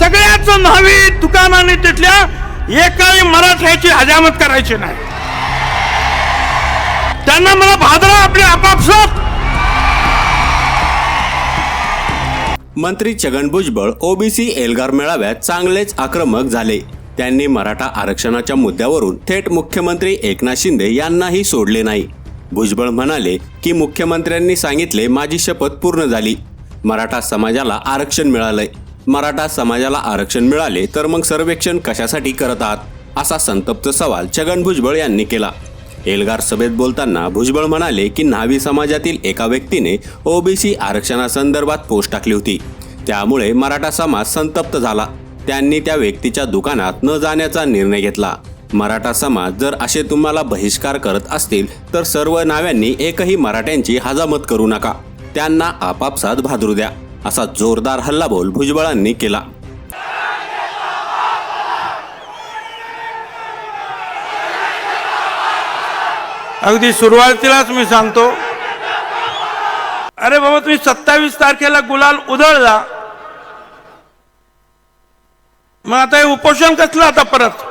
सगळ्याच न्हावी दुकानाने तिथल्या एकाही मराठ्याची हजामत करायची नाही. त्यांना मला भादरा आपले आपापसात मंत्री छगन भुजबळ ओबीसी एल्गार मेळाव्यात चांगलेच आक्रमक झाले. त्यांनी मराठा आरक्षणाच्या मुद्द्यावरून थेट मुख्यमंत्री एकनाथ शिंदे यांनाही सोडले नाही. भुजबळ म्हणाले की मुख्यमंत्र्यांनी सांगितले माझी शपथ पूर्ण झाली. मराठा समाजाला आरक्षण मिळालंय. मराठा समाजाला आरक्षण मिळाले तर मग सर्वेक्षण कशासाठी करत आहात? असा संतप्त सवाल छगन भुजबळ यांनी केला. एल्गार सभेत बोलताना भुजबळ म्हणाले की न्हावी समाजातील एका व्यक्तीने ओबीसी आरक्षणासंदर्भात पोस्ट टाकली होती. त्यामुळे मराठा समाज संतप्त झाला. त्यांनी त्या व्यक्तीच्या दुकानात न जाण्याचा निर्णय घेतला. मराठा समाज जर असे तुम्हाला बहिष्कार करत असतील तर सर्व नाव्यांनी एकही मराठ्यांची हजामत करू नका. त्यांना आपापसात भादरू द्या. असा जोरदार हल्लाबोल भुजबळांनी केला. अगदी सुरुवातीलाच मी सांगतो. अरे बाबा तुम्ही सत्तावीस तारखेला गुलाल उधळला. मग आता हे उपोषण कसलं आता परत?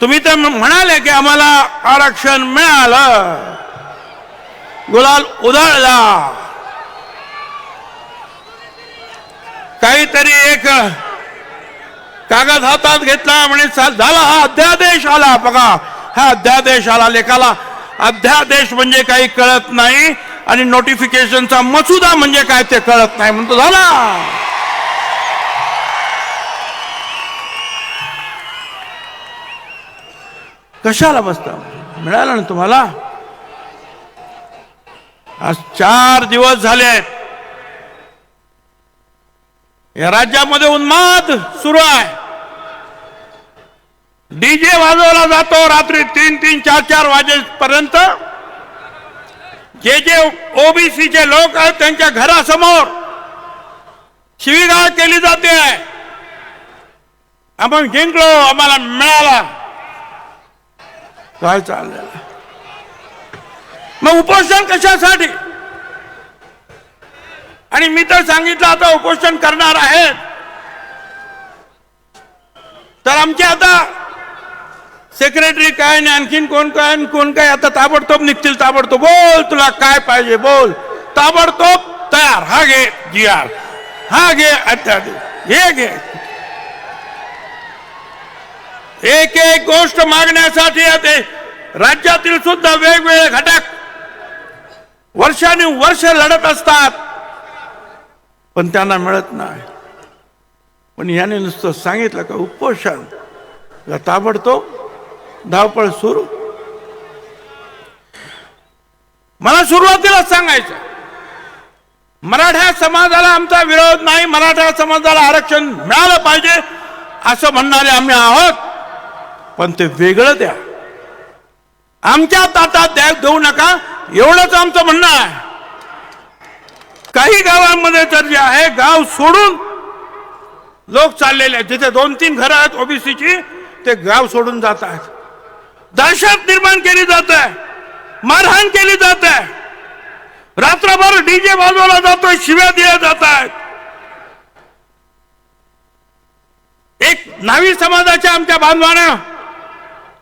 तुम्ही तर म्हणाले की आम्हाला आरक्षण मिळालं. गुलाल उधळला. काहीतरी एक कागद हातात घेतला म्हणे झाला हा अध्यादेश आला. बघा हा अध्यादेश आला लेखाला. अध्यादेश म्हणजे काही कळत नाही आणि नोटिफिकेशनचा मसुदा म्हणजे काय ते कळत नाही. म्हणतो झाला. कशाला बसता? मिळालं ना तुम्हाला? आज चार दिवस झाले. या राज्यामध्ये उन्माद सुरू आहे. डीजे वाजवला जातो रात्री तीन तीन चार चार वाजेपर्यंत. जे जे ओबीसीचे लोक आहेत त्यांच्या घरासमोर शिवीगाळ केली जाते. आपण जिंकलो आम्हाला मिळाला. काय चाललं मग उपोषण कशासाठी? आणि मी तर सांगितलं आता उपोषण करणार आहेत. तर आमचे आता सेक्रेटरी काय नाही आणखीन कोण काय कोण काय आता ताबडतोब निघतील ताबडतोब. बोल तुला काय पाहिजे बोल. ताबडतोब तयार. हा घे जी आर. हा घे अत्याधिक. घे घे. एक एक गोष्ट मागण्यासाठी ते राज्यातील सुद्धा वेगवेगळे घटक वर्षानुवर्ष लढत असतात. पण त्यांना मिळत नाही. पण याने नुसतं सांगितलं का उपोषण ताबडतो ताबडतोब धावपळ सुरू. मला सुरुवातीला सांगायचं मराठा समाजाला आमचा विरोध नाही मराठा समाजाला आरक्षण मिळालं पाहिजे असं म्हणणारे आम्ही आहोत. पण ते वेगळं द्या. आमच्या ताटात द्या देऊ नका. एवढंच आमचं म्हणणं आहे. काही गावांमध्ये तर जे आहे गाव सोडून लोक चाललेले आहेत. जिथे दोन तीन घरं आहेत ओबीसीची ते गाव सोडून जात आहेत. दहशत निर्माण केली जात आहे. मारहाण केली जात आहे. रात्रभर डीजे वाजवला जातोय शिव्या दिल्या जात आहेत. एक नावी समाजाच्या आमच्या बांधवानं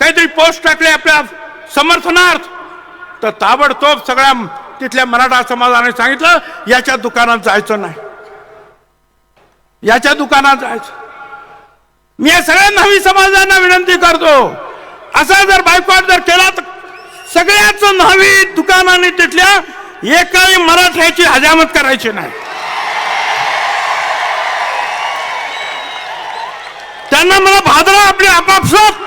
काहीतरी पोस्ट टाकले आपल्या समर्थनार्थ. तर ताबडतोब सगळ्या तिथल्या मराठा समाजाने सांगितलं याच्या दुकानात जायचं नाही. याच्या दुकानात जायचं. मी या सगळ्या नवी समाजांना विनंती करतो असा जर बायकॉट जर केला तर सगळ्याच नवी दुकानाने तिथल्या एकाही मराठ्याची हजामत करायची नाही. त्यांना मला भादरा आपली आपापसात